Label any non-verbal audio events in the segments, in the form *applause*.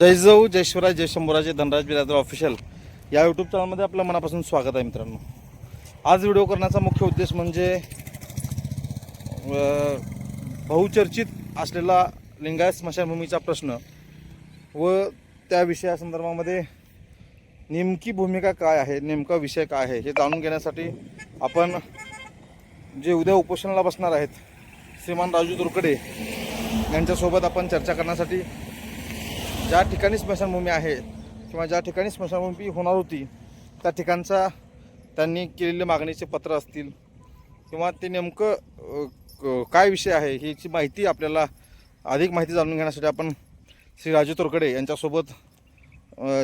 जय जाऊ जय शिवराज जय शंभूराजे धनराज बिरादर ऑफिशियल या यूट्यूब चॅनलमध्ये आपलं मनापासून स्वागत आहे मित्रांनो. आज व्हिडिओ करण्याचा मुख्य उद्देश म्हणजे बहुचर्चित असलेला लिंगायत स्मशानभूमीचा प्रश्न व त्या विषयासंदर्भामध्ये नेमकी भूमिका काय आहे नेमका विषय काय आहे हे जाणून घेण्यासाठी आपण जे उद्या उपोषणाला बसणार आहेत श्रीमान राजू दुर्कडे यांच्यासोबत आपण चर्चा करण्यासाठी ज्या ठिकाणी स्मशानभूमी आहे किंवा ज्या ठिकाणी स्मशानभूमी होणार होती त्या ठिकाणचा त्यांनी केलेले मागणीचे पत्र असतील किंवा ते नेमकं क- काय विषय आहे ह्याची माहिती आपल्याला अधिक माहिती जाणून घेण्यासाठी आपण श्री राजू तोरकडे यांच्यासोबत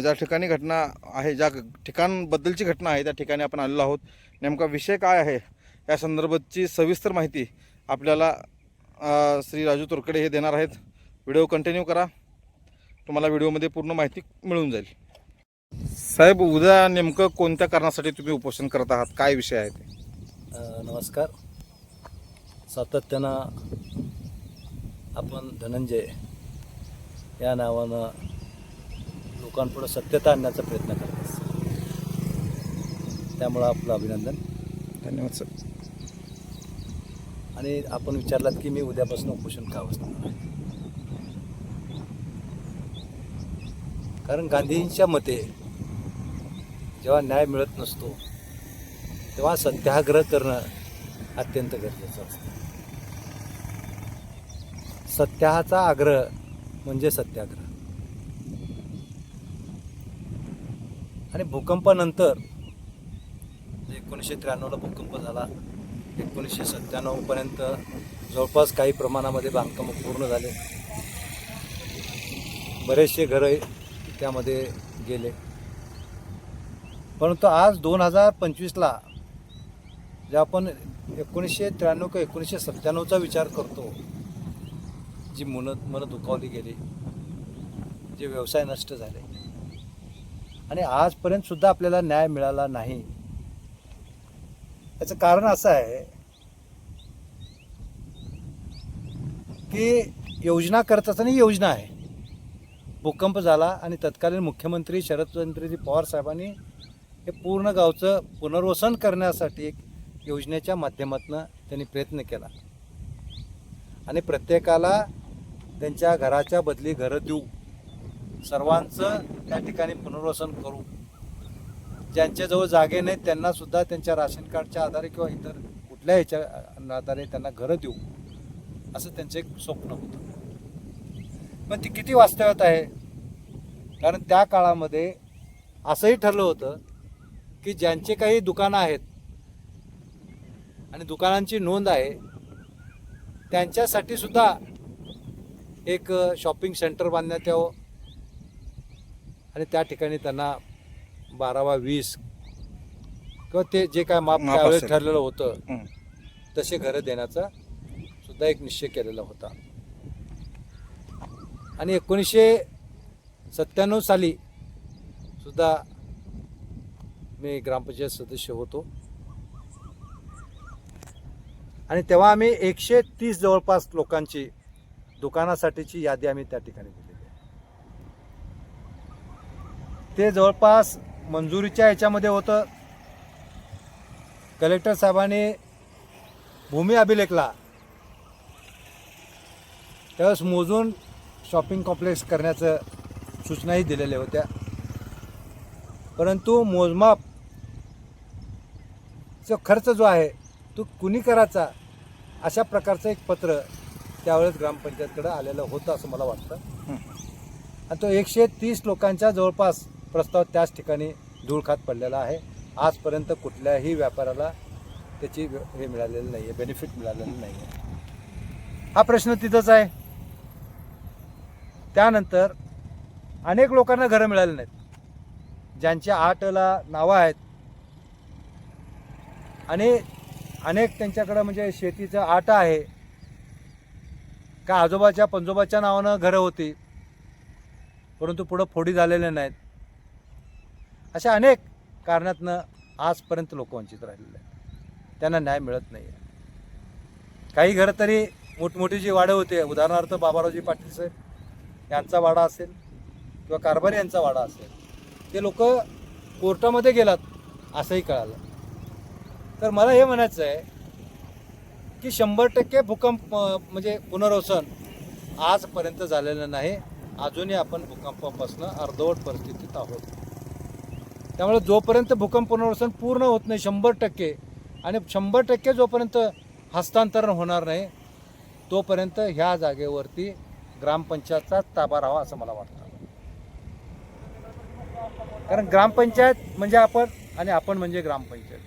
ज्या ठिकाणी घटना आहे ज्या ठिकाणबद्दलची घटना आहे त्या ठिकाणी आपण आलेलो आहोत. नेमका विषय काय आहे या संदर्भातची सविस्तर माहिती आपल्याला श्री राजू तोरकडे हे देणार आहेत. व्हिडिओ कंटिन्यू करा. तुम्हाला व्हिडिओमध्ये पूर्ण माहिती मिळून जाईल. साहेब उद्या नेमकं कोणत्या कारणासाठी तुम्ही उपोषण करत आहात? काय विषय आहे ते? नमस्कार. सातत्यानं आपण धनंजय या नावानं लोकांपुढं सत्यता आणण्याचा प्रयत्न करत असतो त्यामुळं आपलं अभिनंदन. धन्यवाद सर. आणि आपण विचारलात की मी उद्यापासून उपोषण का बसणार? कारण गांधींच्या मते जेव्हा न्याय मिळत नसतो तेव्हा सत्याग्रह करणं अत्यंत गरजेचं असतं. सत्याचा आग्रह म्हणजे सत्याग्रह. आणि भूकंपानंतर एकोणीसशे त्र्याण्णवला भूकंप झाला. एकोणीसशे सत्त्याण्णवपर्यंत जवळपास काही प्रमाणामध्ये बांधकामं पूर्ण झाले. बरेचसे घरं त्यामध्ये गेले. परंतु आज दोन हजार पंचवीसला जे आपण एकोणीसशे त्र्याण्णव किंवा एकोणीसशे सत्त्याण्णवचा विचार करतो जी मन मनं दुखावली गेली जे व्यवसाय नष्ट झाले. आणि आजपर्यंत सुद्धा आपल्याला न्याय मिळाला नाही. याचं कारण असं आहे की योजना करत असताना योजना आहे. भूकंप झाला आणि तत्कालीन मुख्यमंत्री शरदचंद्रजी पवार साहेबांनी हे पूर्ण गावचं पुनर्वसन करण्यासाठी एक योजनेच्या माध्यमातून त्यांनी प्रयत्न केला. आणि प्रत्येकाला त्यांच्या घराच्या बदली घरं देऊ सर्वांचं त्या ठिकाणी पुनर्वसन करू. ज्यांच्याजवळ जागे नाहीत त्यांनासुद्धा त्यांच्या राशन कार्डच्या आधारे किंवा इतर कुठल्या ह्याच्या आधारे त्यांना घरं देऊ असं त्यांचं एक स्वप्न होतं. पण ती किती वास्तव्यात आहे कारण त्या काळामध्ये असंही ठरलं होतं की ज्यांचे काही दुकानं आहेत आणि दुकानांची नोंद आहे त्यांच्यासाठी सुद्धा एक शॉपिंग सेंटर बांधण्यात यावं आणि त्या ठिकाणी त्यांना बारावा वीस किंवा ते जे काय माप त्यावेळेस. ठरलेलं होतं. तसे घरं देण्याचा सुद्धा एक निश्चय केलेला होता आणि एकोणीसशे सत्त्याण्णव साली सुद्धा मी ग्रामपंचायत सदस्य होतो. आणि तेव्हा आम्ही एकशे तीस जवळपास लोकांची दुकानासाठीची यादी आम्ही त्या ठिकाणी दिलेली आहे. ते जवळपास मंजुरीच्या ह्याच्यामध्ये होतं. कलेक्टर साहेबांनी भूमी अभिलेखला त्यावेळेस मोजून शॉपिंग कॉम्प्लेक्स करण्याचं सूचनाही दिलेल्या होत्या. परंतु मोजमापचा खर्च जो आहे तो कुणी करायचा? अशा प्रकारचं एक पत्र त्यावेळेस ग्रामपंचायतकडं आलेलं होतं असं मला वाटतं. आणि तो एकशे तीस लोकांच्या जवळपास प्रस्ताव त्याच ठिकाणी धूळखात पडलेला आहे. आजपर्यंत कुठल्याही व्यापाराला त्याची हे मिळालेलं नाही आहे बेनिफिट मिळालेलं नाही आहे हा प्रश्न तिथंच आहे. त्यानंतर अनेक लोकांना घरं मिळाली नाहीत. ज्यांच्या आठला नावं आहेत. आणि अनेक त्यांच्याकडं म्हणजे शेतीचं आट आहे. का आजोबाच्या पंजोबाच्या नावानं घरं होती. परंतु पुढं फोडी झालेल्या नाहीत. अशा अनेक कारणातनं आजपर्यंत लोक वंचित राहिलेले आहेत. त्यांना न्याय मिळत नाही आहे काही घरं तरी मोठमोठी जी वाडं होते. उदाहरणार्थ बाबारावजी पाटील साहेब. यांचा वाडा असेल किंवा कारभारी यांचा वाडा असेल ते लोक कोर्टामध्ये गेलात असंही कळालं. तर मला हे म्हणायचं आहे की शंभर टक्के भूकंप म्हणजे पुनर्वसन आजपर्यंत झालेलं नाही. अजूनही आपण भूकंपापासून अर्धवट परिस्थितीत आहोत. त्यामुळे जोपर्यंत भूकंप पुनर्वसन पूर्ण होत नाही शंभर टक्के आणि शंभर टक्के जोपर्यंत हस्तांतरण होणार नाही तोपर्यंत ह्या जागेवरती ग्रामपंचायतचा ताबा राहावा असं मला वाटतं. कारण ग्रामपंचायत म्हणजे आपण आणि आपण म्हणजे ग्रामपंचायत.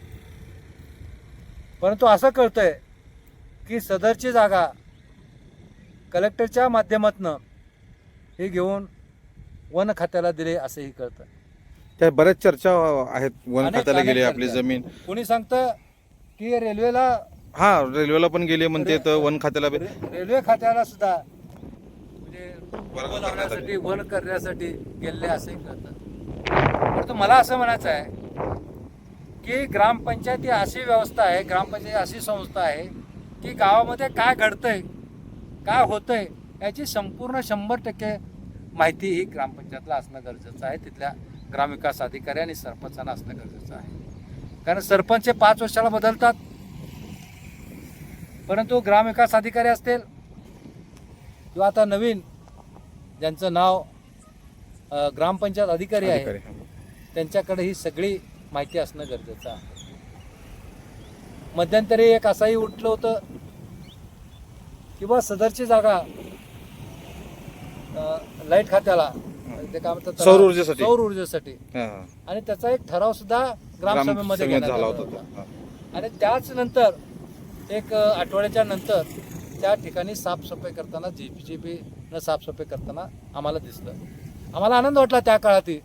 परंतु असं कळतंय की सदरची जागा कलेक्टरच्या माध्यमातून हे घेऊन वन खात्याला दिले असंही कळतं त्या बऱ्याच चर्चा आहेत वन खात्याला गेली आपली. जमीन. कोणी सांगतं की रेल्वेला हा रेल्वेला पण गेली म्हणते तर वन खात्याला रेल्वे खात्याला सुद्धा वर्ग वन करण्यासाठी गेलेले असंही कळतं परंतु मला असं म्हणायचं आहे की ग्रामपंचायत ही अशी व्यवस्था आहे ग्रामपंचायत ही अशी संस्था आहे की गावामध्ये काय घडतंय काय होतंय याची संपूर्ण शंभर टक्के माहिती ही ग्रामपंचायतला असणं गरजेचं आहे. तिथल्या ग्रामविकास अधिकारी आणि सरपंचांना असणं गरजेचं आहे. कारण सरपंच हे पाच वर्षाला बदलतात. परंतु ग्रामविकास अधिकारी असतील किंवा आता नवीन ज्यांचं नाव ग्रामपंचायत अधिकारी आहे. त्यांच्याकडे ही सगळी माहिती असणं गरजेचं आहे मध्यंतरी एक असाही उठलं होतं किंवा सदरची जागा लाइट खात्याला ते काय म्हणतात? सौर ऊर्जेसाठी. सौर ऊर्जेसाठी. आणि त्याचा एक ठराव सुद्धा ग्रामसभेमध्ये झाला होता. आणि त्याच नंतर एक आठवड्याच्या नंतर त्या ठिकाणी साफसफाई करताना जी पी जी पीनं साफसफाई करताना आम्हाला दिसलं. आम्हाला आनंद वाटला त्या काळातही.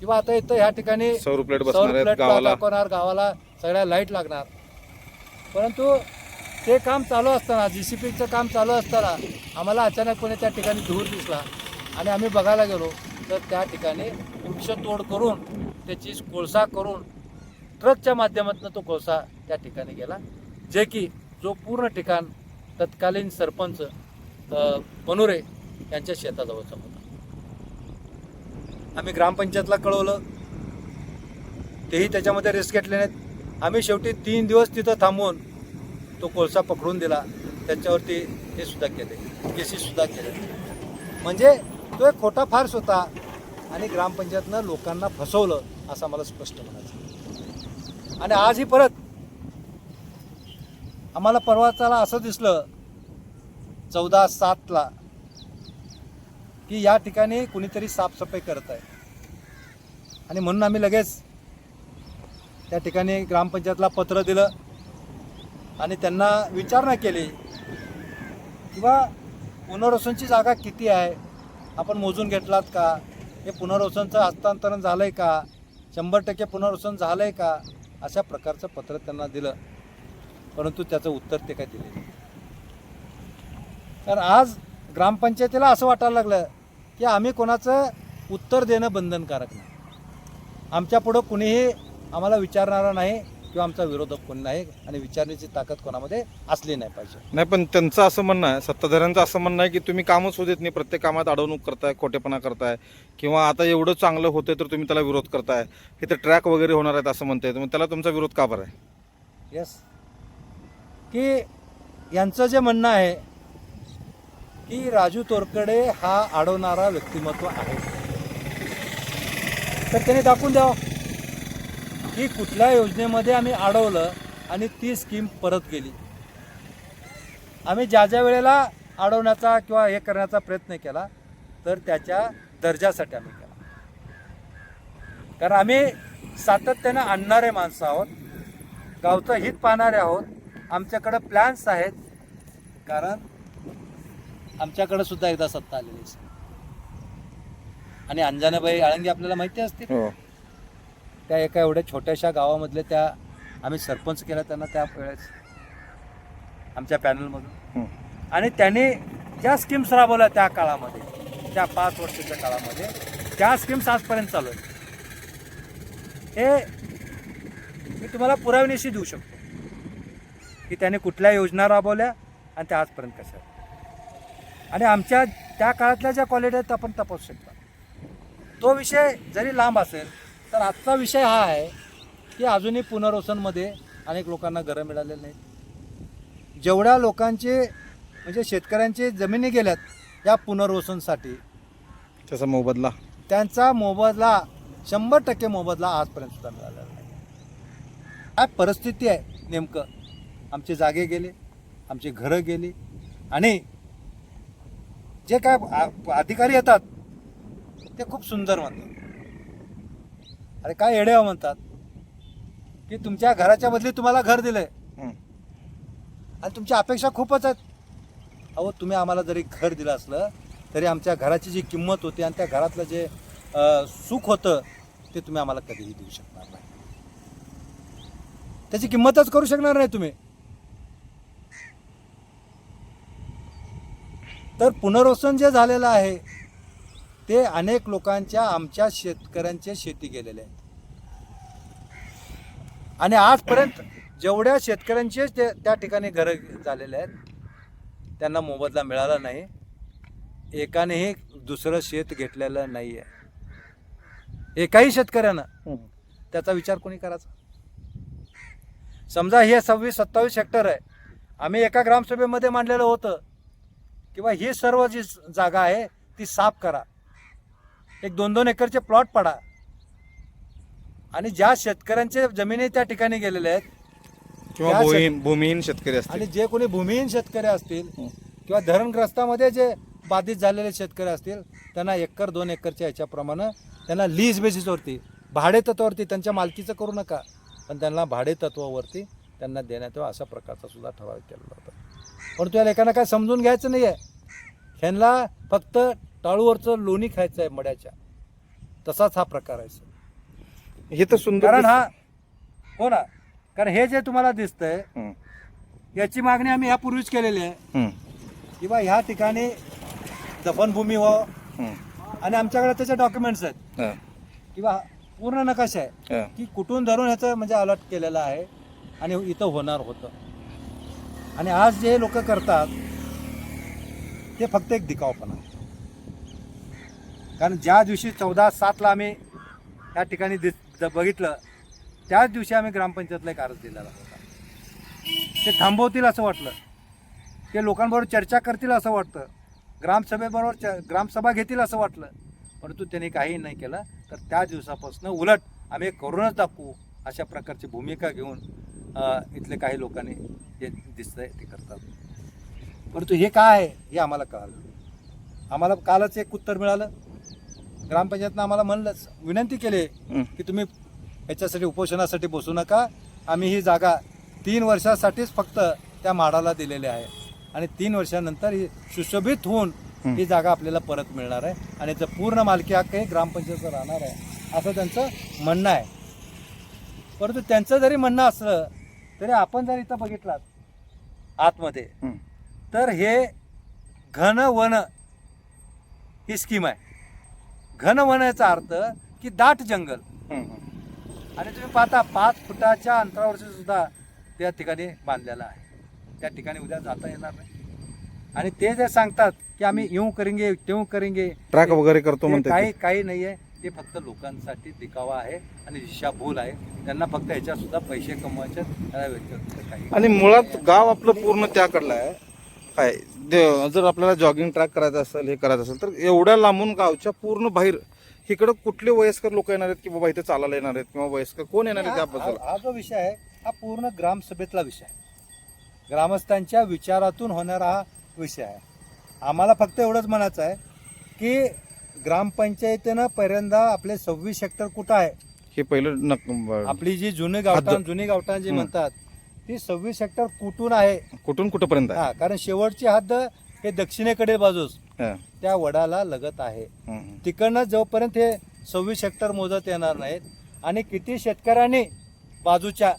किंवा आता इथं ह्या ठिकाणी सौर प्लेट सौर बसणार आहेत प्लेट गावाला. दाखवणार गावाला सगळ्या लाइट लागणार. परंतु ते काम चालू असताना जी सी पीचं काम चालू असताना आम्हाला अचानकपणे त्या ठिकाणी धूर दिसला. आणि आम्ही बघायला गेलो तर त्या ठिकाणी वृक्षतोड करून त्याची कोळसा करून ट्रकच्या माध्यमातून तो कोळसा त्या ठिकाणी गेला. जे की जो पूर्ण ठिकाण तत्कालीन सरपंच मनुरे यांच्या शेताजवळचा होता. आम्ही ग्रामपंचायतला कळवलं. तेही त्याच्यामध्ये रिस्क घेतले नाहीत. आम्ही शेवटी तीन दिवस तिथं थांबून तो कोळसा पकडून दिला. त्याच्यावरती हे सुद्धा केले. केसी सुद्धा केले. म्हणजे तो एक खोटा फार्स होता आणि ग्रामपंचायतनं लोकांना फसवलं असं मला स्पष्ट म्हणायचं आणि आजही परत आम्हाला परवाचाला असं दिसलं चौदा सातला की या ठिकाणी कुणीतरी साफसफाई करत आहे. आणि म्हणून आम्ही लगेच त्या ठिकाणी ग्रामपंचायतला पत्र दिलं आणि त्यांना विचारणा केली किंवा पुनर्वसनची जागा किती आहे? आपण मोजून घेतलात का? हे पुनर्वसनचं हस्तांतरण झालं आहे का? शंभर टक्के पुनर्वसन झालं आहे का? अशा प्रकारचं पत्र त्यांना दिलं. परंतु त्याचं उत्तर ते काय दिले कारण आज ग्रामपंचायतीला असं वाटायला लागलं की आम्ही कोणाचं उत्तर देणं बंधनकारक नाही. आमच्या पुढं कुणीही आम्हाला विचारणारा नाही किंवा आमचा विरोधक कोणी नाही आणि विचारण्याची ताकद कोणामध्ये असली नाही पाहिजे. नाही पण त्यांचं असं म्हणणं आहे सत्ताधाऱ्यांचं असं म्हणणं आहे की तुम्ही कामच होत देत नाही प्रत्येक कामात अडवणूक करताय खोटेपणा करताय किंवा आता एवढं चांगलं होतंय तर तुम्ही त्याला विरोध करताय इथं ट्रॅक वगैरे होणार आहेत असं म्हणताय मग त्याला तुमचा विरोध का बरं आहे? येस की यांचं जे म्हणणं आहे की राजू तोरकडे हा अडवणारा व्यक्तिमत्व आहे. तर त्याने दाखवून द्यावं की कुठल्या योजनेमध्ये आम्ही अडवलं आणि ती स्कीम परत गेली आम्ही ज्या ज्या वेळेला अडवण्याचा किंवा हे करण्याचा प्रयत्न केला तर त्याच्या दर्जासाठी आम्ही केला. कारण आम्ही सातत्यानं आणणारे माणसं आहोत गावचं हित पाहणारे आहोत आमच्याकडं प्लॅन्स आहेत. कारण आमच्याकडं सुद्धा एकदा सत्ता आलेली आहे आणि अंजनाबाई आळंगी आपल्याला माहिती असतील? हो. त्या एका एवढ्या छोट्याशा गावामधले त्या आम्ही सरपंच केला त्यांना त्या वेळेस आमच्या पॅनलमधून. हं. आणि त्यांनी ज्या स्कीम्स राबवल्या त्या काळामध्ये त्या पाच वर्षाच्या काळामध्ये त्या स्कीम्स आजपर्यंत चालू आहेत. हे मी तुम्हाला पुराव्यानिशी देऊ शकतो की त्याने कुठल्या योजना राबवल्या आणि त्या आजपर्यंत कशा आहेत. आणि आमच्या त्या काळातल्या ज्या क्वालिटी आहेत त्या आपण तपासू शकता. तो विषय जरी लांब असेल तर आजचा विषय हा आहे की अजूनही पुनर्वसनमध्ये अनेक लोकांना घरं मिळालेली नाहीत. जेवढ्या लोकांचे म्हणजे शेतकऱ्यांचे जमिनी गेल्यात या पुनर्वसनसाठी त्याचा मोबदला. त्यांचा मोबदला शंभर टक्के मोबदला आजपर्यंत सुद्धा मिळालेला नाही. काय परिस्थिती आहे नेमकं? आमचे जागे गेले आमची घरं गेली आणि जे काय अधिकारी येतात ते खूप सुंदर म्हणतात. अरे काय येडे हो म्हणतात. की तुमच्या घराच्या बदली तुम्हाला घर दिलंय. आणि तुमच्या अपेक्षा खूपच आहेत. अहो तुम्ही आम्हाला जरी घर दिलं असलं तरी आमच्या घराची जी किंमत होती आणि त्या घरातलं जे सुख होतं ते तुम्ही आम्हाला कधीही देऊ शकणार नाही. त्याची किंमतच करू शकणार नाही तुम्ही. तर पुनर्वसन जे झालेलं आहे ते अनेक लोकांच्या आमच्या शेतकऱ्यांचे शेती गेलेले आहेत आणि आजपर्यंत जेवढ्या शेतकऱ्यांचे ते त्या ठिकाणी घरं झालेले आहेत त्यांना मोबदला मिळाला नाही. एकानेही दुसरं शेत घेतलेलं नाही आहे एकाही शेतकऱ्यानं. त्याचा विचार कोणी करायचा? समजा हे सव्वीस सत्तावीस हेक्टर आहे. आम्ही एका ग्रामसभेमध्ये मांडलेलं होतं किंवा ही सर्व जी जागा आहे ती साफ करा. एक दोन दोन एकरचे प्लॉट पडा. आणि ज्या शेतकऱ्यांचे जमिनी त्या ठिकाणी गेलेल्या आहेत किंवा भूमिहीन शेतकरी असतील. आणि जे कोणी भूमिहीन शेतकरी असतील. किंवा धरणग्रस्तामध्ये जे बाधित झालेले शेतकरी असतील त्यांना एकर दोन एकरच्या ह्याच्याप्रमाणे त्यांना लीज बेसिसवरती भाडे तत्वावरती त्यांच्या मालकीचं करू नका. पण त्यांना भाडे तत्वावरती त्यांना देण्यात यावं अशा प्रकारचा सुद्धा ठराव केलेला होता. पण त्या लेखांना काय समजून घ्यायचं नाही आहे ह्यांना फक्त टाळूवरचं लोणी खायचं आहे मड्याच्या तसाच हा प्रकार आहे सर. हे तर सुंदर कारण हा हो ना कारण हे जे तुम्हाला दिसतंय. याची मागणी आम्ही यापूर्वीच केलेली आहे. किंवा ह्या ठिकाणी दफनभूमी व्हावं हं. आणि आमच्याकडे त्याचे डॉक्युमेंट्स आहेत. किंवा पूर्ण नकाशा आहे. की कुठून धरून ह्याचं म्हणजे अलर्ट केलेलं आहे आणि इथं होणार होतं आणि आज जे लोक करतात ते फक्त एक दिकावपणा आहे. कारण ज्या दिवशी चौदा सातला आम्ही त्या ठिकाणी दिस बघितलं त्याच दिवशी आम्ही ग्रामपंचायतला एक अर्ज दिलेला होता. ते थांबवतील असं वाटलं. ते लोकांबरोबर चर्चा करतील असं वाटतं. ग्रामसभेबरोबर च ग्रामसभा घेतील असं वाटलं. परंतु त्यांनी काही नाही केलं. तर त्या दिवसापासून उलट आम्ही करूनच दाखवू अशा प्रकारची भूमिका घेऊन इथले काही लोकांनी जे दिसतंय ते करतात. परंतु हे काय आहे हे आम्हाला कळालं. आम्हाला कालच एक उत्तर मिळालं. ग्रामपंचायतनं आम्हाला म्हणलंच विनंती केली. की तुम्ही याच्यासाठी उपोषणासाठी बसू नका. आम्ही ही जागा तीन वर्षासाठीच फक्त त्या माडाला दिलेली आहे. आणि तीन वर्षानंतर ही सुशोभित होऊन हं. ही जागा आपल्याला परत मिळणार आहे. आणि याचं पूर्ण मालकी हक्क हे ग्रामपंचायतचा राहणार आहे असं त्यांचं म्हणणं आहे. परंतु त्यांचं जरी म्हणणं असलं तरी आपण जर इथं बघितलात आतमध्ये. तर हे घन वन ही स्कीम आहे. घन वन याचा अर्थ की दाट जंगल. आणि तुम्ही पाहता पाच फुटाच्या अंतरावरती सुद्धा त्या ठिकाणी बांधलेलं आहे. त्या ठिकाणी उद्या जाता येणार नाही. आणि ते जे सांगतात की आम्ही येऊ करेंगे तेऊ करेंगे ट्रॅक वगैरे करतो म्हणते काही काही नाही आहे ते फक्त लोकांसाठी दिखावा आहे आणि दिशाभूल आहे त्यांना फक्त ह्याच्यात सुद्धा पैसे कमवायचे आहेत. त्याला व्यतिरिक्त काही आणि मुळात गाव आपलं पूर्ण त्याकडलं आहे. काय दे- जर आपल्याला जॉगिंग ट्रॅक करायचं असेल हे करायचं असेल तर एवढ्या लांबून गावच्या पूर्ण बाहेर इकडं कुठले वयस्कर लोक येणार आहेत की बाबा इथे चालायला येणार आहेत किंवा वयस्कर कोण येणार आहेत हा त्याबद्दल? हा जो विषय आहे हा पूर्ण ग्रामसभेतला विषय आहे. ग्रामस्थांच्या विचारातून होणारा हा विषय आहे. आम्हाला फक्त एवढंच म्हणायचं आहे की ग्रामपंचायतीनं पहिल्यांदा आपले सव्वीस हेक्टर कुठं आहे हे पहिलं नक आपली जी जुनी गावठाण हद्द. जुनी गावठाण जी हं. म्हणतात ती सव्वीस हेक्टर कुठून आहे कुठून कुठपर्यंत आहे हा कारण शेवटची हद्द हे दक्षिणेकडे बाजूस हा. त्या वडाला लगत आहे. तिकडनं जोपर्यंत हे सव्वीस हेक्टर मोजत येणार नाहीत आणि किती शेतकऱ्यांनी बाजूच्या.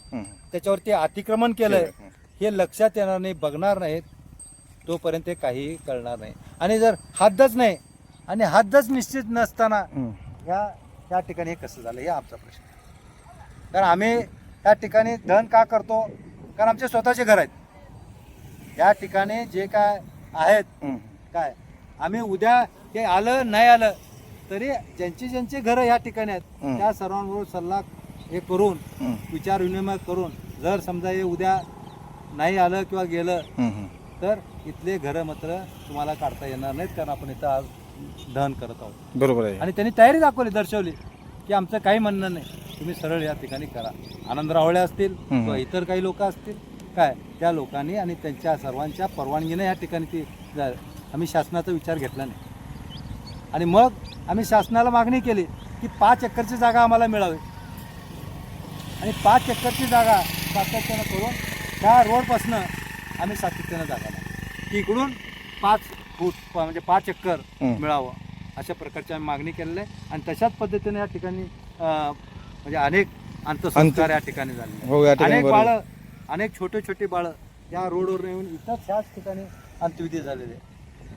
त्याच्यावरती अतिक्रमण केलंय हं. हे लक्षात येणार नाही बघणार नाहीत तोपर्यंत ते काहीही कळणार नाही आणि जर हद्दच नाही आणि हद्दच निश्चित नसताना. ह्या त्या ठिकाणी हे कसं झालं हे आमचा प्रश्न. कारण आम्ही त्या ठिकाणी धन का करतो कारण आमचे स्वतःचे घर आहेत या ठिकाणी जे काय आहेत. काय आम्ही उद्या हे आलं नाही आलं तरी ज्यांची ज्यांची घरं या ठिकाणी आहेत. त्या सर्वांबरोबर सल्ला हे करून विचार विनिमय करून जर समजा हे उद्या नाही आलं किंवा गेलं. तर इथले घरं मात्र तुम्हाला काढता येणार नाहीत कारण आपण इथं आज दहन करत आहोत. बरोबर आहे. आणि त्यांनी तयारी दाखवली दर्शवली की आमचं काही म्हणणं नाही. तुम्ही सरळ या ठिकाणी करा. आनंद रावळे असतील हम्म. किंवा इतर काही लोक असतील काय? त्या लोकांनी आणि त्यांच्या सर्वांच्या परवानगीने या ठिकाणी ती जा- आम्ही शासनाचा विचार घेतला नाही. आणि मग आम्ही शासनाला मागणी केली की पाच एकरची जागा आम्हाला मिळावी. आणि पाच एकरची जागा सातत्यानं करून त्या रोडपासनं आम्ही सातत्यानं जागा लावली. की इकडून पाच फूट प- म्हणजे पाच एकर हं. मिळावं अशा प्रकारची आम्ही मागणी केलेली आहे आणि तशाच पद्धतीने या ठिकाणी अं, म्हणजे अनेक अंत्यसंस्कार या ठिकाणी झाले हो या ठिकाणी अनेक बरोबर. बाळं अनेक छोटे छोटे बाळं या रोडवर येऊन इथंच ह्याच ठिकाणी अंत्यविधी झालेले.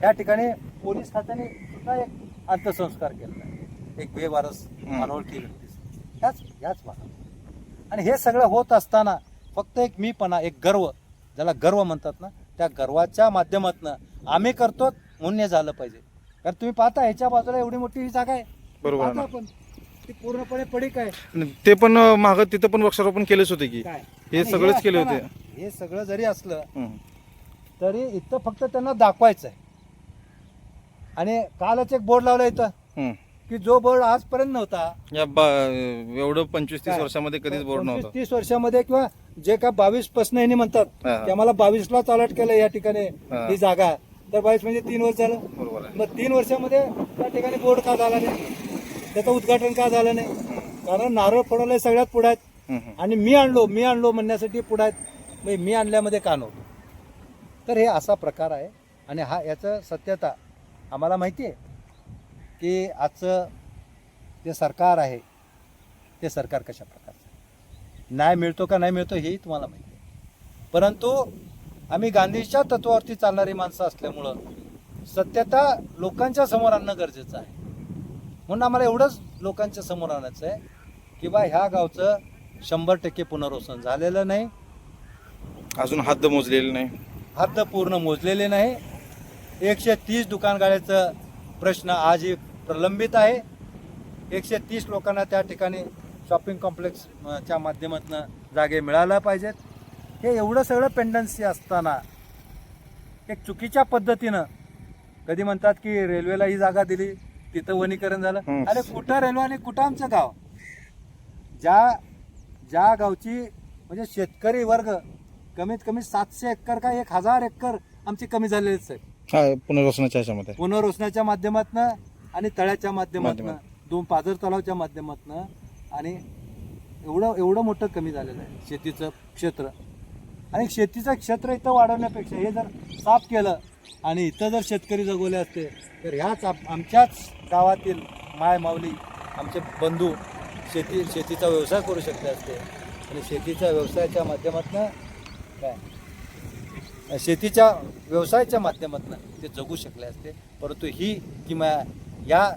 या ठिकाणी पोलीस खात्याने सुद्धा एक अंत्यसंस्कार केलेला आहे एक बेवारस हं. अनोळखी व्यक्ती ह्याच ह्याच भागात आणि हे सगळं होत असताना फक्त एक मीपणा एक गर्व ज्याला गर्व म्हणतात ना त्या गर्वाच्या माध्यमातून आम्ही करतो म्हणून हे झालं पाहिजे. कारण तुम्ही पाहता ह्याच्या बाजूला एवढी मोठी ही जागा आहे. बरोबर आहे पाहता आपण ती पूर्णपणे पडीक आहे. आणि ते पण माग तिथं पण वृक्षारोपण केलेच होते की. काय? हे आणि सगळेच केले असताना- होते. हे सगळं जरी असलं हं, तरी इथं फक्त त्यांना दाखवायचं आहे आणि कालच एक बोर्ड लावला इथं. हं. की जो बोर्ड आजपर्यंत नव्हता. या बा- एवढं पंचवीस तीस काय? वर्षामध्ये कधीच बोर्ड पंचवीस नव्हतं. तीस वर्षामध्ये किंवा जे का बावीसपासून यांनी म्हणतात हा. की आम्हाला बावीस ला अलर्ट केलं या ठिकाणी हा. ही जागा. तर बावीस म्हणजे तीन वर्ष झालं. बरोबर आहे. मग तीन वर्षामध्ये त्या ठिकाणी बोर्ड का झाला नाही? त्याचं उद्घाटन का झालं नाही? कारण नारळ फोडवलंय सगळ्यात पुढे आहेत. आणि मी आणलो मी आणलो म्हणण्यासाठी पुढे आहेत. म्हणजे मी आणल्यामध्ये का नव्हतं? तर हे असा प्रकार आहे. आणि हा याचं सत्यता आम्हाला माहिती आहे. की आजचं जे सरकार आहे ते सरकार कशा प्रकारचं. न्याय मिळतो का नाही मिळतो हेही तुम्हाला माहिती आहे. परंतु आम्ही गांधीच्या तत्वावरती चालणारी माणसं असल्यामुळं सत्यता लोकांच्या समोर आणणं गरजेचं आहे. म्हणून आम्हाला एवढंच लोकांच्या समोर आणायचं आहे की बा ह्या गावचं शंभर टक्के पुनर्वसन झालेलं नाही. अजून हद्द मोजलेली नाही. हद्द पूर्ण मोजलेले नाही. एकशे तीस दुकानगाड्याचं प्रश्न प्रलंबित आहे. एकशे तीस लोकांना त्या ठिकाणी शॉपिंग कॉम्प्लेक्स अ, च्या माध्यमातून जागे मिळायला पाहिजेत. हे एवढं सगळं पेंडन्सी असताना एक चुकीच्या पद्धतीनं कधी म्हणतात की रेल्वेला ही जागा दिली तिथं वनीकरण झालं. अरे कुठं रेल्वे आणि कुठं आमचं गाव? ज्या ज्या गावची म्हणजे शेतकरी वर्ग कमीत कमी सातशे एकर का एक हजार एकर आमची कमी झालेलीच आहे. पुनर्वसनाच्या पुनर्वसनाच्या माध्यमातून आणि तळ्याच्या माध्यमातून माध्यमात. दोन पाझर तलावच्या माध्यमातून आणि एवढं एवढं मोठं कमी झालेलं आहे शेतीचं क्षेत्र. आणि शेतीचं क्षेत्र इथं वाढवण्यापेक्षा हे जर साफ केलं आणि इथं जर शेतकरी जगवले असते तर ह्याच आमच्याच गावातील माय माऊली आमचे बंधू शेती शेतीचा व्यवसाय करू शकले असते. आणि शेतीच्या व्यवसायाच्या माध्यमातून काय? शेतीच्या व्यवसायाच्या माध्यमातून ते जगू शकले असते. परंतु ही किंवा या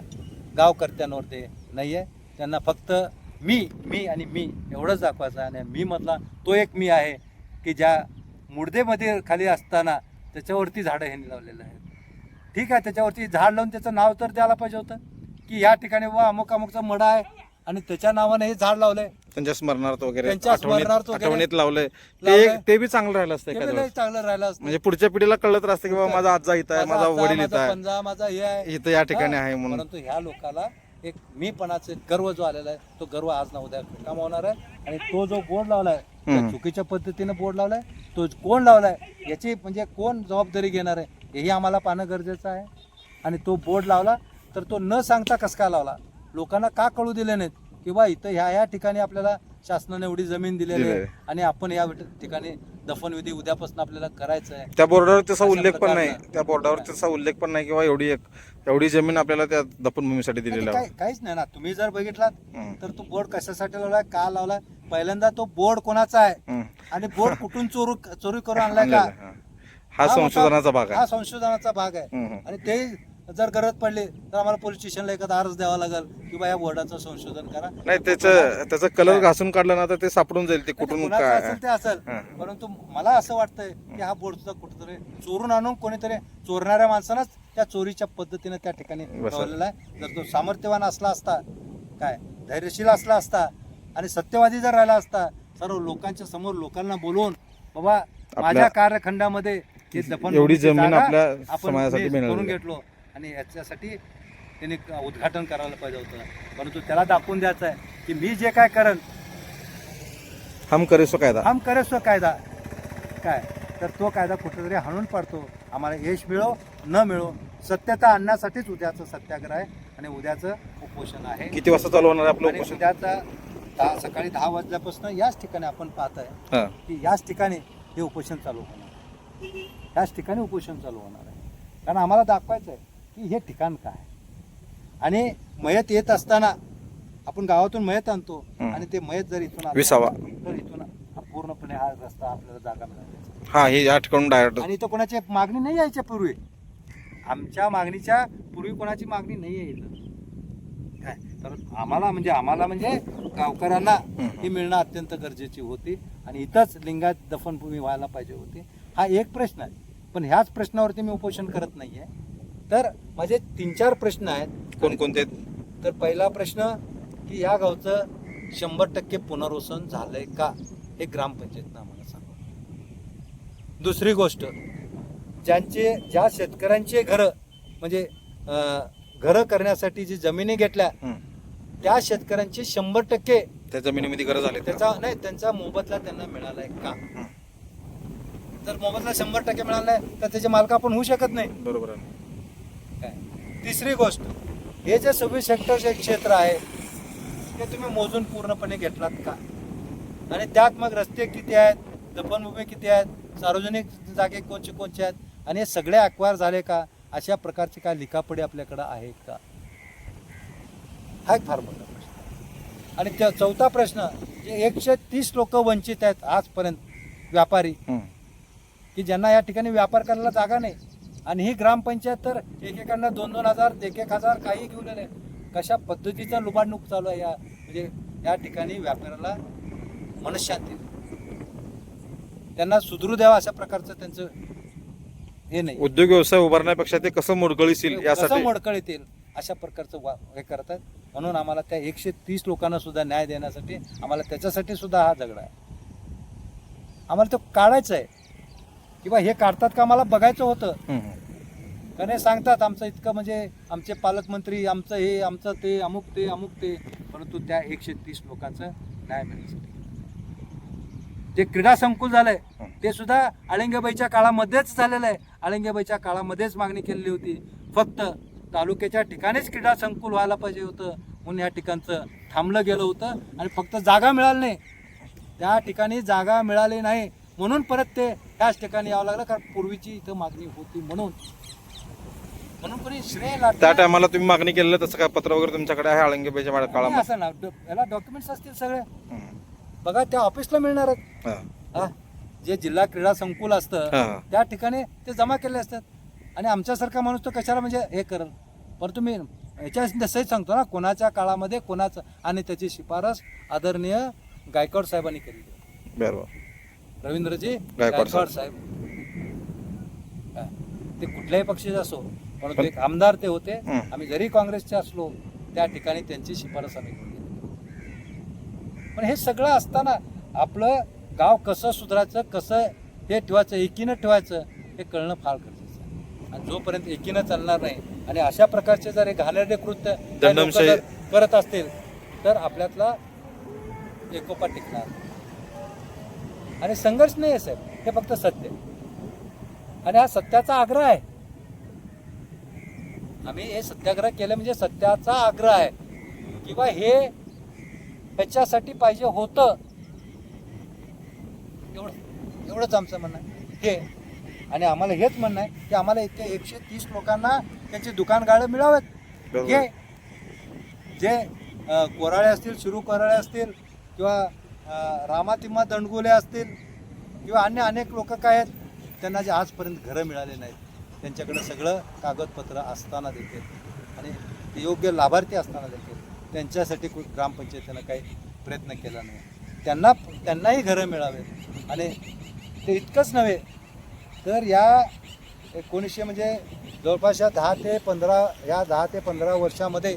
गावकर्त्यांवरती नाही आहे त्यांना फक्त मी मी आणि मी एवढंच दाखवायचं आणि मी मधला तो एक मी आहे की ज्या मुडदेमध्ये खाली असताना त्याच्यावरती झाडं हे लावलेलं आहे ठीक आहे त्याच्यावरती झाड लावून त्याचं नाव तर द्यायला पाहिजे होतं की या ठिकाणी वा अमुक अमुकचा मडा आहे आणि त्याच्या नावाने हे झाड लावलं आहे त्यांच्या स्मरणार्थ वगैरे त्यांच्या आठवणीत स्मरणार्थ वगैरे आठवणीत लावलंय ते लावलंय. ते बी चांगलं राहिलं असतं एखाद्या वेळेस. चांगलं राहिलं असतं. म्हणजे पुढच्या पिढीला कळत असतं की बाबा माझा आजा इथं आहे माझा वडील इथं माझा आहे. पंजा माझा हे आहे. इथं या ठिकाणी हा, आहे म्हणून. परंतु ह्या लोकाला एक मीपणाचे गर्व जो आलेला आहे तो गर्व आज ना उद्या कामावणार आहे. आणि तो जो बोर्ड लावलाय त्या हम्म. चुकीच्या पद्धतीने बोर्ड लावलाय तो कोण लावलाय याची म्हणजे कोण जबाबदारी घेणार आहे हेही आम्हाला पाहणं गरजेचं आहे. आणि तो बोर्ड लावला तर तो न सांगता कस काय लावला? लोकांना का कळू दिले नाहीत? किंवा इथं ह्या ह्या ठिकाणी आपल्याला शासनाने एवढी जमीन दिलेली आहे दिलेली आणि आपण या ठिकाणी दफनविधी उद्यापासून आपल्याला करायचं आहे. त्या बोर्डावर तसा अशा उल्लेख पण नाही. त्या बोर्डावर तसा उल्लेख पण नाही किंवा एवढी एक एवढी जमीन आपल्याला त्या दफनभूमीसाठी नाही, दिलेली ते आहे. काय- काहीच नाही ना. तुम्ही जर बघितलात हम्म. तर तो बोर्ड कशासाठी लावलाय का लावलाय? पहिल्यांदा तो बोर्ड कोणाचा आहे? हम्म. आणि बोर्ड कुठून चोरू चोरी करून *laughs* आणलाय का? हा. हा हा मोठा- संशोधनाचा भाग हा आहे संशोधनाचा भाग आहे. हम्म, हम्म. आणि ते जर गरज पडली तर आम्हाला पोलीस स्टेशनला एखादा अर्ज द्यावा लागेल किंवा या बोर्डाचं संशोधन करा नाही त्याचं त्याचं कलर घासून काढलं ना तर ते सापडून जाईल ते कुठून कुणाचं काय असेल ते असेल हा. परंतु मला असं वाटतंय की हा बोर्ड सुद्धा कुठेतरी चोरून आणून कोणीतरी चोरणाऱ्या माणसानंच त्या चोरीच्या पद्धतीने त्या ठिकाणी बसा. ठेवलेला आहे जर तो सामर्थ्यवान असला असता काय धैर्यशील असला असता आणि सत्यवादी जर राहिला असता सर्व लोकांच्या समोर लोकांना बोलवून बाबा माझ्या कार्यखंडामध्ये हे दफन एवढी जमीन जागा आपल्या आपण समाजासाठी मिळालेली करून आहे. घेतलो आणि याच्यासाठी त्यांनी उद्घाटन करायला पाहिजे होतं. परंतु त्याला दाखवून द्यायचं आहे की मी जे काय करण हम करे सो कायदा. हम करे सो कायदा. काय? तर तो कायदा कुठेतरी हाणून पाडतो. आम्हाला यश मिळो न मिळो सत्यता आणण्यासाठीच उद्याचं सत्याग्रह आहे आणि उद्याचं उपोषण आहे. किती वाजता चालू होणार आपलं आणि उपोषण? उद्याचा दहा सकाळी दहा वाजल्यापासून याच ठिकाणी आपण पाहत आहे हा. की याच ठिकाणी हे उपोषण चालू होणार. याच ठिकाणी उपोषण चालू होणार आहे. कारण आम्हाला दाखवायचं आहे की हे ठिकाण काय? आहे. आणि मयत येत असताना आपण गावातून मयत आणतो. आणि ते मयत जर इथून आलं, विसावा. तर इथून पूर्णपणे हा रस्ता आपल्याला जागा मिळाली. हा हे या ठिकाणून डायरेक्ट आणि इथं कोणाची मागणी नाही यायच्या पूर्वी. आमच्या मागणीच्या पूर्वी कोणाची मागणी नाही आहे इथं काय? तर आम्हाला म्हणजे आम्हाला म्हणजे गावकऱ्यांना ही मिळणं अत्यंत गरजेची होती आणि इथंच लिंगात दफनभूमी व्हायला पाहिजे होती. हा एक प्रश्न आहे. पण ह्याच प्रश्नावरती मी उपोषण करत नाहीये. तर माझे तीन चार प्रश्न आहेत. कोणकोणते? तर पहिला प्रश्न की ह्या गावचं शंभर टक्के पुनर्वसन झालंय का? हे ग्रामपंचायतनं आम्हाला सांगा. दुसरी गोष्ट ज्यांचे ज्या शेतकऱ्यांचे घरं म्हणजे घरं करण्यासाठी जी जमिनी घेतल्या त्या शेतकऱ्यांचे शंभर टक्के त्या जमिनीमध्ये गरज आली त्याचा नाही त्यांचा मोबदला त्यांना मिळालाय का? जर मोबदला शंभर टक्के मिळालाय तर त्याचे मालक आपण होऊ शकत नाही. बरोबर आहे. काय? तिसरी गोष्ट हे जे सव्वीस हेक्टरचे क्षेत्र आहे ते तुम्ही मोजून पूर्णपणे घेतलात का? आणि त्यात मग रस्ते किती आहेत दफनभूमी किती आहेत सार्वजनिक जागे कोणचे कोणचे आहेत आणि हे सगळे अक्वायर झाले का? अशा प्रकारची काय लिखापडी आपल्याकडं आहे का? हा एक फार मोठा प्रश्न आणि त्या चौथा प्रश्न जे एकशे तीस लोक वंचित आहेत आजपर्यंत व्यापारी. की ज्यांना या ठिकाणी व्यापार करायला जागा नाही आणि ही ग्रामपंचायत तर एकेकांना दोन दोन हजार एक एक हजार काही घेऊन आले. कशा पद्धतीचा लुबाडणूक चालू आहे या म्हणजे या ठिकाणी व्यापाऱ्याला मनशांती त्यांना सुधरू द्यावा अशा प्रकारचं त्यांचं हे नाही. उद्योग व्यवसाय उभारण्यापेक्षा ते कसं मोडकळीतील कसं यासाठी? मोडकळ येतील अशा प्रकारचं वा हे करतात. म्हणून आम्हाला त्या एकशे तीस लोकांना सुद्धा न्याय देण्यासाठी आम्हाला त्याच्यासाठी सुद्धा हा झगडा आहे. आम्हाला तो काढायचं आहे. किंवा हे काढतात का आम्हाला बघायचं होतं. हम्म. कारण हे सांगतात आमचं इतकं म्हणजे आमचे पालकमंत्री आमचं हे आमचं ते अमुक ते अमुक ते. परंतु त्या एकशे तीस लोकांचं न्याय मिळण्यासाठी. जे क्रीडा संकुल झालंय ते सुद्धा आळंगेबाईच्या काळामध्येच झालेलं आहे. आळंगेबाईच्या काळामध्येच मागणी केलेली होती. फक्त तालुक्याच्या ठिकाणीच क्रीडा संकुल व्हायला पाहिजे होतं. म्हणून या ठिकाणचं थांबलं गेलं होतं. आणि फक्त जागा मिळाली नाही. त्या ठिकाणी जागा मिळाली नाही. म्हणून परत ते त्याच ठिकाणी यावं लागलं कारण पूर्वीची इथं मागणी होती म्हणून. म्हणून कोणी श्रेय त्या टायमाला तुम्ही मागणी केलेलं तसं काय पत्र वगैरे तुमच्याकडे आहे आळंगेबाईच्या नाही काळामध्ये? असं ना डॉ- याला डॉक्युमेंट्स असतील सगळे. हम्म. बघा त्या ऑफिसला मिळणार आहेत. हा. हा? जे जिल्हा क्रीडा संकुल असतं हा. त्या ठिकाणी ते जमा केले असतात. आणि आमच्यासारखा माणूस तो कशाला म्हणजे हे करल? परंतु मी याच्या सहित सांगतो ना कोणाच्या काळामध्ये कोणाचं आणि त्याची शिफारस आदरणीय गायकवाड साहेबांनी केली. बरोबर. रवींद्रजी गायकवाड गायकवाड साहेब हा. ते कुठल्याही पक्षाचे असो परंतु एक आमदार ते होते हं. आम्ही जरी काँग्रेसचे असलो त्या ठिकाणी त्यांची शिफारस आम्ही केली पण हे सगळं असताना आपलं गाव कसं सुधारायचं कसं हे ठेवायचं एकीनं ठेवायचं हे कळणं फार गरजेचं आहे आणि जोपर्यंत एकीनं चालणार नाही आणि अशा प्रकारचे जर हे घाणेरडे कृत्य काही लोकं दंडमशाही- जर करत असतील तर आपल्यातला एकोपा टिकणार नाही. आणि संघर्ष नाही आहे साहेब. हे फक्त सत्य. आणि हा सत्याचा आग्रह आहे. आम्ही हे सत्याग्रह केलं म्हणजे सत्याचा आग्रह आहे. किंवा हे ह्याच्यासाठी पाहिजे होतं. एवढं एवढंच आमचं म्हणणं आहे. हे. आणि आम्हाला हेच म्हणणं आहे की आम्हाला इतके एकशे तीस लोकांना त्यांची दुकान गाळं मिळावेत. हे. जे कोराळे असतील शिरू कोराळे असतील किंवा रामातिम्मा दंडगुले असतील किंवा अन्य अनेक लोक काय आहेत त्यांना जे आजपर्यंत घरं मिळाले नाहीत त्यांच्याकडे सगळं कागदपत्र असताना देखील आणि ते योग्य लाभार्थी असताना देखील त्यांच्यासाठी ग्रामपंचायतीनं काही प्रयत्न केला नाही. त्यांना त्यांनाही घरं मिळावेत आणि ते इतकंच नव्हे तर या एकोणीसशे म्हणजे जवळपास या दहा ते पंधरा या दहा ते पंधरा वर्षामध्ये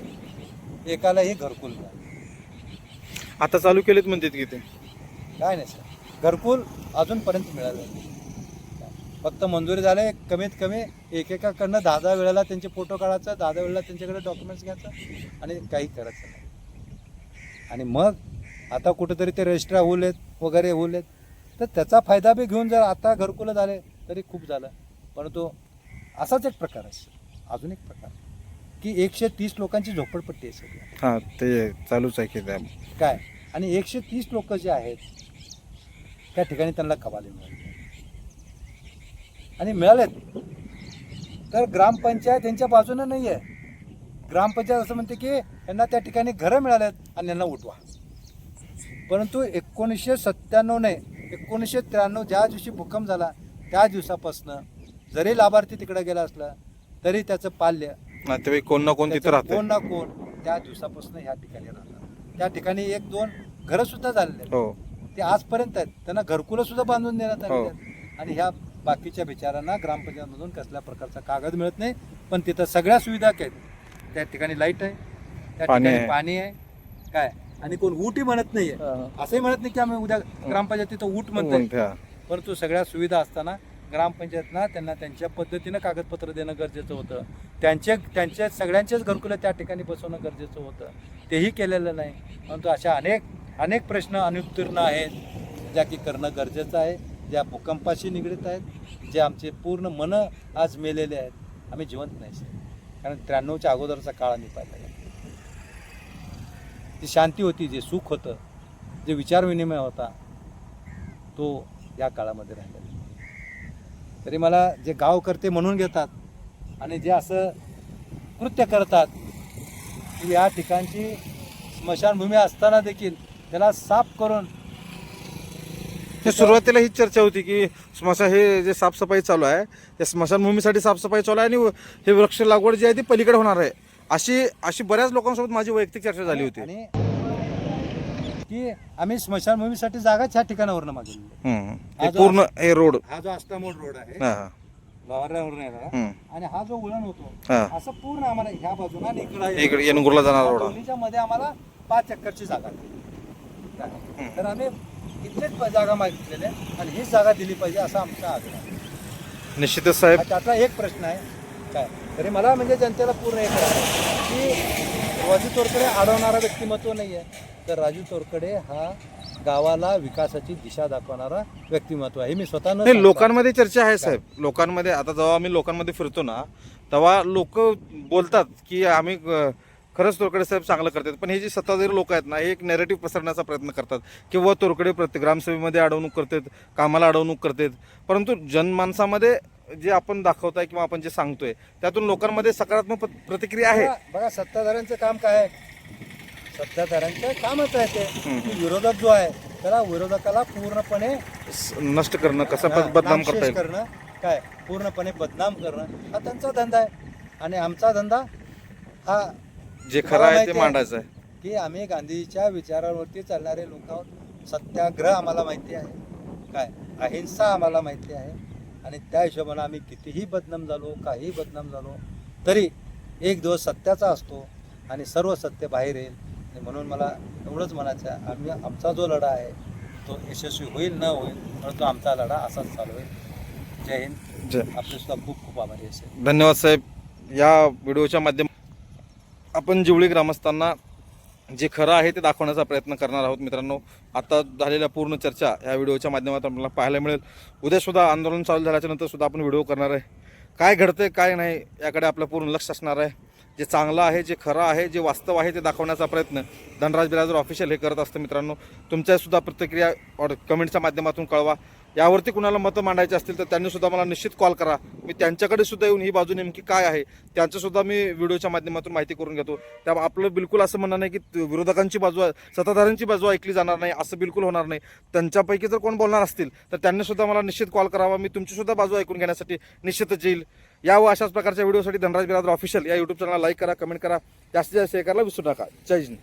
एकालाही घरकुल मिळालं आता चालू केलेत म्हणतात की ते. काय नाही सर. घरकुल अजूनपर्यंत मिळालं नाही. फक्त मंजुरी झाले कमीत कमी एकेकाकडनं दहा दहा वेळेला त्यांचे फोटो काढायचं दहा दहा वेळेला त्यांच्याकडे डॉक्युमेंट्स घ्यायचं आणि काही करायचं नाही. आणि मग आता कुठेतरी ते रजिस्टर होलेत वगैरे होलेत तर त्याचा फायदा बी घेऊन जर आता घरकुलं झाले तरी खूप झालं. परंतु असाच एक प्रकार आहे सर. अजून एक प्रकार की एकशे तीस लोकांची झोपडपट्टी आहे सगळी. हां ते चालूच आहे की त्या काय? आणि एकशे तीस लोक जे आहेत त्या ठिकाणी त्यांना कबाले मिळाले. आणि मिळालेत. तर ग्रामपंचायत यांच्या बाजूनं नाही आहे ग्रामपंचायत असं म्हणते की यांना त्या ठिकाणी घरं मिळालेत आणि यांना उठवा. परंतु एकोणीसशे सत्त्याण्णवने एकोणीसशे त्र्याण्णव ज्या दिवशी भूकंप झाला त्या दिवसापासनं जरी लाभार्थी तिकडे गेला असला तरी त्याचं पाल्य नातेवाईक कोण ना कोण तिथं त्याचं राहते कोण ना कोण त्या दिवसापासून ह्या ठिकाणी राहतात त्या ठिकाणी एक दोन घरं सुद्धा झालेले आहेत. हो. ते आजपर्यंत आहेत. त्यांना घरकुलं सुद्धा बांधून देण्यात आलेली हो. आहेत. आणि ह्या बाकीच्या बिचारांना ग्रामपंचायतमधून कसल्या प्रकारचा कागद मिळत नाही. पण तिथं सगळ्या सुविधा आहेत. त्या ठिकाणी लाइट आहे. त्या पाणी ठिकाणी आहे. पाणी आहे. काय? आणि कोण ऊटही म्हणत नाहीये. असंही म्हणत नाही की आम्ही उद्या ग्रामपंचायतीचं ऊट म्हणतोय हां. परंतु सगळ्या सुविधा असताना ग्रामपंचायतना त्यांना त्यांच्या पद्धतीनं कागदपत्र देणं गरजेचं होतं. त्यांचे त्यांच्या सगळ्यांचेच घरकुलं त्या ठिकाणी बसवणं गरजेचं होतं. तेही केलेलं नाही. परंतु अशा अनेक अनेक प्रश्न अनुत्तीर्ण आहेत ज्या की करणं गरजेचं आहे ज्या भूकंपाशी निगडीत आहेत जे आमचे पूर्ण मनं आज मेलेले आहेत. आम्ही जिवंत नाही sir. कारण त्र्याण्णवच्या अगोदरचा काळ आम्ही पाहिला आहे. जी शांती होती जे सुख होतं जे विचारविनिमय होता तो या काळामध्ये राहिला. तरी मला जे गाव करते म्हणून घेतात आणि जे असं कृत्य करतात की या ठिकाणची स्मशानभूमी असताना देखील त्याला साफ करून हे सुरुवातीला ही चर्चा होती की स्मशान हे जे साफसफाई चालू आहे त्या स्मशानभूमीसाठी साफसफाई चालू आहे आणि हे वृक्ष लागवड जी आहे ती पलीकडे होणार आहे. अशी अशी बऱ्याच लोकांसोबत माझी वैयक्तिक चर्चा झाली होती. आणि की आम्ही स्मशानभूमीसाठी जागाच ह्या ठिकाणावरनं हम्म. हे पूर्ण हे रोड हा जो आस्तामोड रोड आहे हा. गव्हाऱ्यावरून येणारा हम्म. आणि हा जो वळण होतो हा. असं पूर्ण आम्हाला ह्या बाजूला आणि इकडं इकडे येणगुरला जाणारा रोड दोन्हीच्या मध्ये आम्हाला पाच एकरची जागा दिली. तर आम्ही इथलेच जागा मागितलेली आहे आणि हीच जागा दिली पाहिजे असा आमचा आग्रह आहे निश्चितच साहेब आता त्यातला एक प्रश्न आहे काय तरी मला म्हणजे जनतेला पूर्ण एक आहे की राजू तोरकडे अडवणारा व्यक्तिमत्व नाही आहे तर राजू तोरकडे हा गावाला विकासाची दिशा दाखवणारा व्यक्तिमत्व आहे. हे मी स्वतः नाही लोकांमध्ये चर्चा आहे साहेब. लोकांमध्ये आता जेव्हा आम्ही लोकांमध्ये फिरतो ना तेव्हा लोक बोलतात की आम्ही अ, खरंच तोरकडे साहेब चांगलं करतात पण हे जे सत्ताधारी लोक आहेत ना हे एक नेरेटिव्ह पसरण्याचा प्रयत्न करतात. किंवा तोरकडे प्रत्येक ग्रामसभेमध्ये अडवणूक करतात कामाला अडवणूक करतात. परंतु जनमानसामध्ये जे आपण दाखवताय किंवा आपण जे सांगतोय त्यातून लोकांमध्ये सकारात्मक प्रतिक्रिया आहे. बघा बघा, सत्ताधाऱ्यांचं काम काय आहे? सत्ताधाऱ्यांचं कामच आहे ते. विरोधक जो आहे त्याला विरोधकाला पूर्णपणे नष्ट करणं कसं बद- बदनाम नामशेष करता येईल? करणं काय पूर्णपणे बदनाम करणं हा त्यांचा धंदा आहे. आणि आमचा धंदा हा जे खरं आहे ते. मांडायचं आहे. की आम्ही गांधीजीच्या विचारांवरती चालणारे लोक आहोत. सत्याग्रह आम्हाला माहिती आहे. काय अहिंसा आम्हाला माहिती आहे. आणि त्या हिशोबानं आम्ही कितीही बदनाम झालो काहीही बदनाम झालो तरी एक दिवस सत्याचा असतो आणि सर्व सत्य बाहेर येईल. आणि म्हणून मला एवढंच म्हणायचं आहे आम्ही आमचा जो लढा आहे तो यशस्वी होईल न होईल परंतु आमचा लढा असाच चालू होईल जय हिंद. जय. आपले सुद्धा खूप खूप आभारी असेल धन्यवाद साहेब. या व्हिडिओच्या माध्यम आपण जिवळी ग्रामस्थांना जे खरं आहे ते दाखवण्याचा प्रयत्न करणार आहोत मित्रांनो. आता झालेल्या पूर्ण चर्चा या व्हिडिओच्या माध्यमातून आपल्याला पाहायला मिळेल. उद्या सुद्धा आंदोलन चालू झाल्याच्यानंतर सुद्धा आपण व्हिडिओ करणार आहे. काय घडतंय काय नाही याकडे आपलं पूर्ण लक्ष असणार आहे. जे चांगलं आहे जे खरं आहे जे वास्तव आहे ते दाखवण्याचा प्रयत्न धनराज बिराजर ऑफिशियल हे करत असतं मित्रांनो. तुमच्यासुद्धा प्रतिक्रिया और कमेंटच्या माध्यमातून कळवा. यावरती कुणाला मतं मांडायची असतील तर त्यांनी सुद्धा मला निश्चित कॉल करा. मी त्यांच्याकडे सुद्धा येऊन ही बाजू नेमकी काय आहे त्यांच्यासुद्धा मी व्हिडिओच्या माध्यमातून माहिती करून घेतो. त्या आपलं बिलकुल असं म्हणणं नाही की विरोधकांची बाजू आहे, सत्ताधाऱ्यांची बाजू ऐकली जाणार नाही असं बिलकुल होणार नाही. त्यांच्यापैकी जर कोण बोलणार असतील तर त्यांनीसुद्धा मला निश्चित कॉल करावा. मी तुमचीसुद्धा बाजू ऐकून घेण्यासाठी निश्चितच येईल. या व अशाच प्रकारच्या व्हिडिओसाठी धनराज बिरादर ऑफिशियल या यूट्यूब चॅनलला लाईक करा कमेंट करा जास्तीत जास्त हे करायला विसरू नका. जय हिंद.